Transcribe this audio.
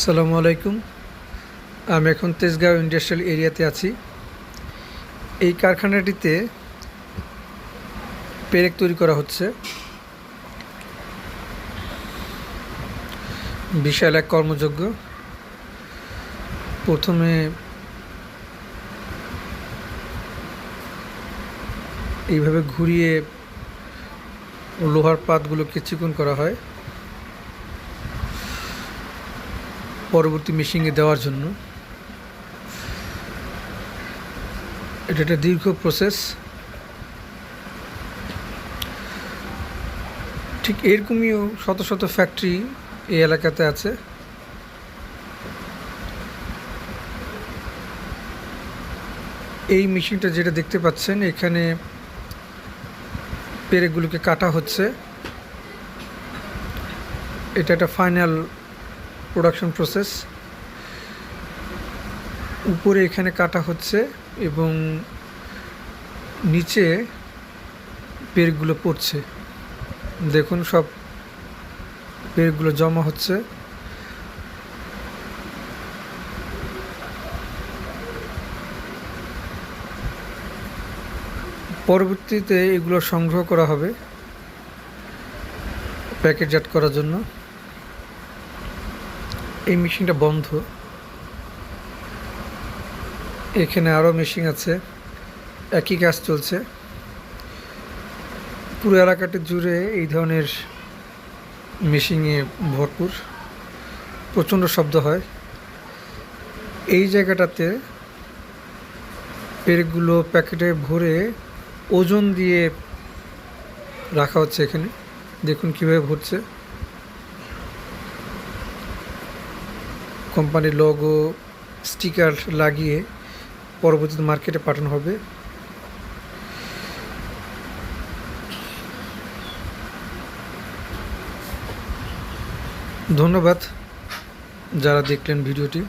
আসসালামু আলাইকুম। আমি এখন তেজগাঁও ইন্ডাস্ট্রিয়াল এরিয়াতে আছি। এই কারখানাটিতে পেরেক তৈরি করা হচ্ছে। বিশাল এক কর্মযোগ্য। প্রথমে এইভাবে ঘুরিয়ে লোহার পাতগুলোকে চিকন করা হয়। পরবর্তী মেশিনে দেওয়ার জন্য। এটা একটা দীর্ঘ প্রসেস ঠিক এরকমইও শত শত ফ্যাক্টরি এই এলাকাতে আছে। এই মেশিনটা যেটা দেখতে পাচ্ছেন, এখানে পেরেকগুলোকে কাটা হচ্ছে। এটা একটা ফাইনাল প্রোডাকশন প্রসেস উপরে এখানে কাটা হচ্ছে এবং নিচে পেরগুলো পড়ছে। দেখুন, সব পেরগুলো জমা হচ্ছে। পরবর্তীতে এগুলো সংগ্রহ করা হবে প্যাকেটজাত করার জন্য। এই মেশিনটা বন্ধ। এখানে আরও মেশিন আছে। একই কাজ চলছে। পুরো এলাকাটি জুড়ে এই ধরনের মেশিনে ভরপুর। প্রচণ্ড শব্দ হয়। এই জায়গাটাতে পেরেকগুলো প্যাকেটে ভরে ওজন দিয়ে রাখা হচ্ছে এখানে। দেখুন কীভাবে ভরছে। কোম্পানির লোগো স্টিকার লাগিয়ে পরবর্তীতে মার্কেটে পাঠানো হবে। ধন্যবাদ যারা দেখলেন ভিডিওটি।